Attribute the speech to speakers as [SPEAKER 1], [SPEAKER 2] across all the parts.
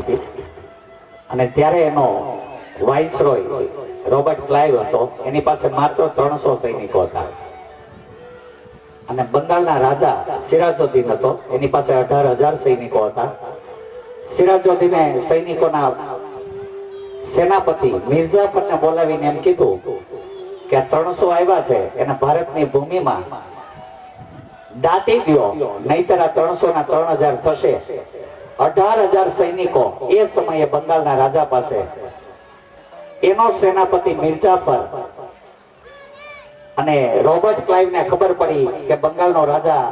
[SPEAKER 1] આવી હતી. અને ત્યારે એનો વાઇસરોય રોબર્ટ ક્લાઇવ હતો. એની પાસે માત્ર ત્રણસો સૈનિકો હતા. અને બંગાળના રાજા સિરાજોદ્દીન હતો. એની પાસે અઢાર હજાર સૈનિકો હતા. સિરાજોદ્દીને સૈનિકોના સેનાપતિ મિર્ઝાફરને બોલાવીને એમ કીધું કે ત્રણસો આવ્યા છે. એને ભારતની ભૂમિમાં દાટી ગયો નહીતર આ ત્રણસો ના ત્રણ હજાર થશે. સૈનિકો એ સમયે બંગાળના રાજા પાસે. એનો સેનાપતિ મિર્જાફર અને રોબર્ટ ક્લાઇવને ખબર પડી કે બંગાળનો રાજા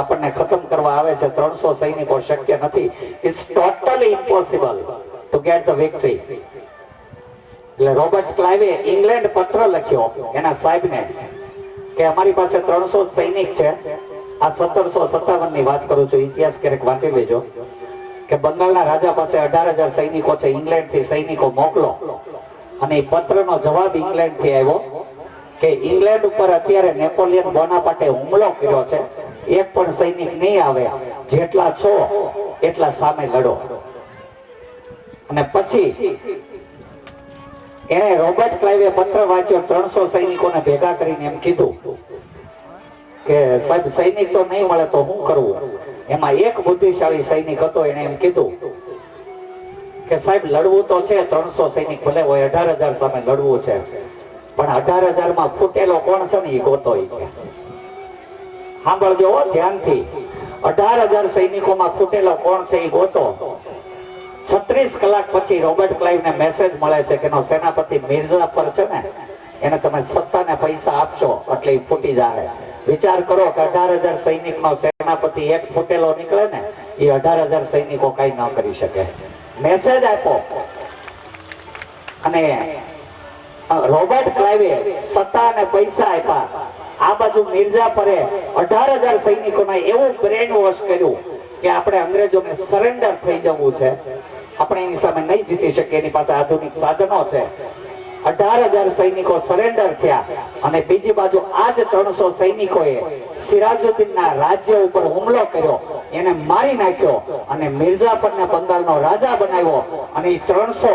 [SPEAKER 1] આપણને ખતમ કરવા આવે છે. ત્રણસો સૈનિકો શક્ય નથી. It's totally impossible to get the victory એટલે રોબર્ટ ક્લાઇવે ઇંગ્લેન્ડ પત્ર લખ્યો એના સાહેબને કે અમારી પાસે ત્રણસો સૈનિક છે. આ સત્તરસો સત્તાવનની વાત કરું છું. ઇતિહાસ ક્યારેક વાંચી લેજો. કે બંગાળના રાજા પાસે અઢાર હજાર સૈનિકો છે, ઇંગ્લેન્ડથી સૈનિકો મોકલો. અને એ પત્રનો જવાબ ઇંગ્લેન્ડથી આવ્યો કે ઇંગ્લેન્ડ ઉપર અત્યારે નેપોલિયન બોનાપાટે હુમલો કર્યો છે. એક પણ સૈનિક નહીં આવે, જેટલા છો એટલા સામે લડો. અને પછી એને રોબર્ટ ક્લાઇવે પત્ર વાંચ્યો, ત્રણસો સૈનિકોને ભેગા કરીને એમ કીધું કે સાહેબ, સૈનિક તો નહીં મળે તો હું કરવું? એમાં એક બુદ્ધિશાળી સૈનિક હતો, એને એમ કીધું કે સાહેબ, લડવું તો છે, ત્રણસો સૈનિક, ભલે હોય અઢાર હજાર સામે લડવું છે, પણ અઢાર હજારમાં ફૂટેલો કોણ છે ને એ ગોતો સાંભળજો ધ્યાનથી. અઢાર હજાર સૈનિકોમાં ફૂટેલો કોણ છે એ ગોતો. છત્રીસ કલાક પછી રોબર્ટ ક્લાઇવ ને મેસેજ મળે છે કે સેનાપતિ મિર્ઝાફર છે ને, એને તમે સત્તાને પૈસા આપશો, એટલે ફૂટી જાય વિચાર કરો કે અઢાર હજાર સૈનિક નો સેનાપતિ એક ફૂટેલો નીકળે ને, એ અઢાર હજાર સૈનિકો કઈ ન કરી શકે. મેસેજ આપો અને રોબર્ટ ક્લાઇવે સત્તા અને પૈસા આપ્યા. આ બાજુ મિર્ઝાફરે અઢાર હજાર સૈનિકોને એવું બ્રેન વોશ કર્યું કે આપણે અંગ્રેજોને સરેન્ડર થઈ જવું છે. આપણે એની સામે નહીં જીતી શકીએ, એની પાસે આધુનિક સાધનો છે. અઢાર સૈનિકો સરેન્ડર થયા. અને બીજી બાજુ આ જ ત્રણસો સૈનિકોએ સિરાજુદ્દીનના રાજ્ય ઉપર હુમલો કર્યો. એને મારી નાખ્યો અને મિર્ઝાફરને બંગાળનો રાજા બનાવ્યો. અને ત્રણસો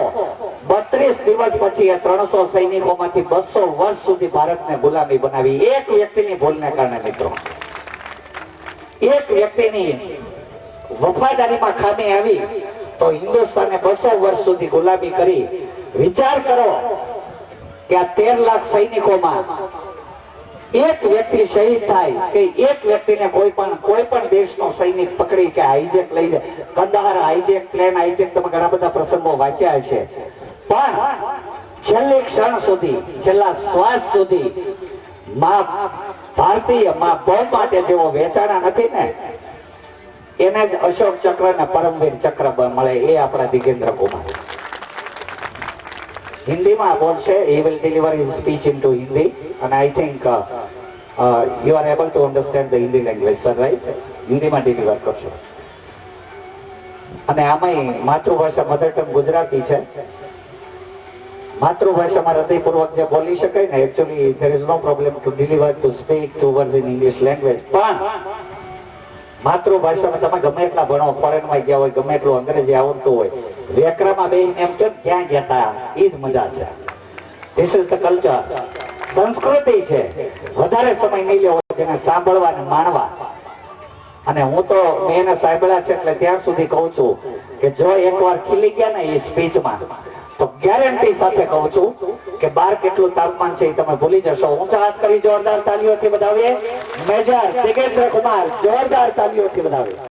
[SPEAKER 1] બત્રીસ દિવસ પછી એ ત્રણસો સૈનિકોમાંથી બસો વર્ષ સુધી ભારતને ગુલામી બનાવી. એક વ્યક્તિની ભૂલને કારણે મિત્રો. એક વ્યક્તિની વફાદારીમાં ખામી આવી તો હિન્દુસ્તાને બસો વર્ષ સુધી ગુલામી કરી. વિચાર કરો કે આ તેર લાખ સૈનિકોમાં એક વ્યક્તિ શહીદ થાય કે એક વ્યક્તિને કોઈ પણ કોઈ પણ દેશનો સૈનિક પકડી કે હાઈજેક લઈ જાય. કંદહાર હાઈજેક પ્લેન હાઈજેક તમે ઘણા બધા પ્રસંગો વાંચ્યા છે પણ છેલ્લી ક્ષણ સુધી, છેલ્લા શ્વાસ સુધી માં ભારતીયમાં બહુ માટે જેવો વેચાણા નથી ને, એને જ અશોક ચક્ર ને પરમવીર ચક્ર મળે એ આપણા દિગેન્દ્ર કુમાર. હિન્દીમાં બોલશે will deliver his speech into Hindi. And I think uh, uh, you are able to understand the Hindi language sir right? હિન્દીમાં ડિલિવર કરશો અને આમાં માતૃભાષા મધર ટંગ ગુજરાતી છે। માતૃભાષામાં હૃદયપૂર્વક જે બોલી શકાય ને actually there is no problem to deliver to speak to words in English language પણ માતૃભાષામાં તમે ગમે એટલા ભણો ફોરેનમાં ગયા હોય ગમે એટલું અંગ્રેજી આવડતું હોય ત્યાં સુધી કહું છું કે જો એકવાર ખીલી ગયા ને એ સ્પીચમાં તો ગેરંટી સાથે કહું છું કે બાર કેટલું તાપમાન છે તમે ભૂલી જશો. ઊંચા હાથ કરી જોરદાર તાલીઓથી બધાવીએ મેજર દિગેન્દ્ર કુમાર જોરદાર તાલીઓથી વધાવીએ.